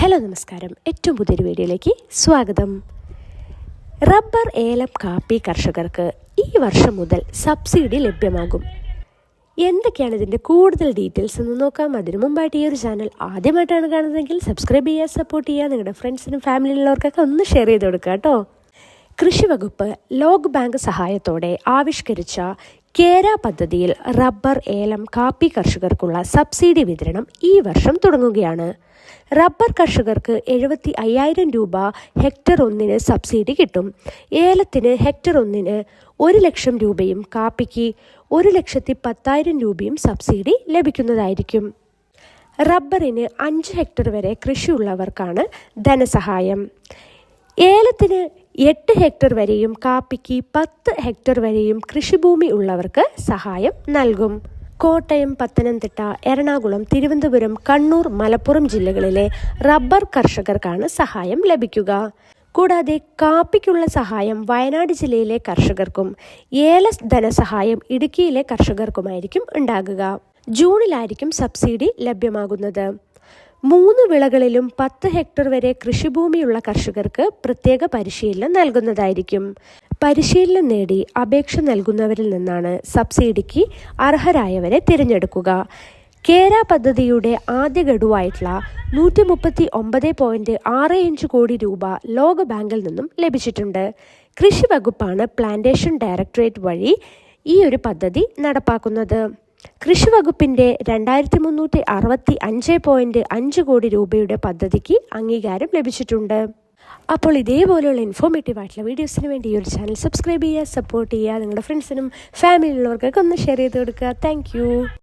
Hello നമസ്കാരം. ഏറ്റവും പുതിയൊരു വീഡിയോയിലേക്ക് സ്വാഗതം. റബ്ബർ ഏലം കാപ്പി കർഷകർക്ക് ഈ വർഷം മുതൽ സബ്സിഡി ലഭ്യമാകും. എന്തൊക്കെയാണ് ഇതിന്റെ കൂടുതൽ ഡീറ്റെയിൽസ് എന്ന് നോക്കാം. അതിനു മുമ്പായിട്ട് ഈ ഒരു ചാനൽ ആദ്യമായിട്ടാണ് കാണുന്നതെങ്കിൽ സബ്സ്ക്രൈബ് ചെയ്യുക സപ്പോർട്ട് ചെയ്യുക നിങ്ങളുടെ ഫ്രണ്ട്സിനും ഫാമിലിയിലുള്ളവർക്കൊക്കെ ഒന്ന് ഷെയർ ചെയ്ത് കൊടുക്കുക കേട്ടോ. കൃഷി വകുപ്പ് ലോക് ബാങ്ക് സഹായത്തോടെ ആവിഷ്കരിച്ച കേര പദ്ധതിയിൽ റബ്ബർ ഏലം കാപ്പി കർഷകർക്കുള്ള സബ്സിഡി വിതരണം ഈ വർഷം തുടങ്ങുകയാണ്. റബ്ബർ കർഷകർക്ക് എഴുപത്തി അയ്യായിരം രൂപ ഹെക്ടർ ഒന്നിന് സബ്സിഡി കിട്ടും. ഏലത്തിന് ഹെക്ടർ ഒന്നിന് ഒരു ലക്ഷം രൂപയും കാപ്പിക്ക് ഒരു ലക്ഷത്തി പത്തായിരം രൂപയും സബ്സിഡി ലഭിക്കുന്നതായിരിക്കും. റബ്ബറിന് അഞ്ച് ഹെക്ടർ വരെ കൃഷിയുള്ളവർക്കാണ് ധനസഹായം. ഏലത്തിന് എട്ട് ഹെക്ടർ വരെയും കാപ്പിക്ക് പത്ത് ഹെക്ടർ വരെയും കൃഷിഭൂമി ഉള്ളവർക്ക് സഹായം നൽകും. കോട്ടയം പത്തനംതിട്ട എറണാകുളം തിരുവനന്തപുരം കണ്ണൂർ മലപ്പുറം ജില്ലകളിലെ റബ്ബർ കർഷകർക്കാണ് സഹായം ലഭിക്കുക. കൂടാതെ കാപ്പിക്കുള്ള സഹായം വയനാട് ജില്ലയിലെ കർഷകർക്കും ഏല ധനസഹായം ഇടുക്കിയിലെ കർഷകർക്കുമായിരിക്കും ഉണ്ടാകുക. ജൂണിലായിരിക്കും സബ്സിഡി ലഭ്യമാകുന്നത്. മൂന്ന് വിളകളിലും പത്ത് ഹെക്ടർ വരെ കൃഷിഭൂമിയുള്ള കർഷകർക്ക് പ്രത്യേക പരിശീലനം നൽകുന്നതായിരിക്കും. പരിശീലനം നേടി അപേക്ഷ നൽകുന്നവരിൽ നിന്നാണ് സബ്സിഡിക്ക് അർഹരായവരെ തിരഞ്ഞെടുക്കുക. കേര പദ്ധതിയുടെ ആദ്യ ഗഡുവായിട്ടുള്ള നൂറ്റി മുപ്പത്തി ഒമ്പത് പോയിന്റ് ആറ് അഞ്ച് കോടി രൂപ ലോക ബാങ്കിൽ നിന്നും ലഭിച്ചിട്ടുണ്ട്. കൃഷി വകുപ്പാണ് പ്ലാന്റേഷൻ ഡയറക്ടറേറ്റ് വഴി ഈ ഒരു പദ്ധതി നടപ്പാക്കുന്നത്. കൃഷി വകുപ്പിന്റെ രണ്ടായിരത്തി മുന്നൂറ്റി അറുപത്തി അഞ്ച് പോയിന്റ് അഞ്ച് കോടി രൂപയുടെ പദ്ധതിക്ക് അംഗീകാരം ലഭിച്ചിട്ടുണ്ട്. അപ്പോൾ ഇതേപോലെയുള്ള ഇൻഫോർമേറ്റീവ് ആയിട്ടുള്ള വീഡിയോസിന് വേണ്ടി ഈ ഒരു ചാനൽ സബ്സ്ക്രൈബ് ചെയ്യുക സപ്പോർട്ട് ചെയ്യുക. നിങ്ങളുടെ ഫ്രണ്ട്സിനും ഫാമിലിയിലുള്ളവർക്കൊക്കെ ഒന്ന് ഷെയർ ചെയ്ത് കൊടുക്കുക. താങ്ക്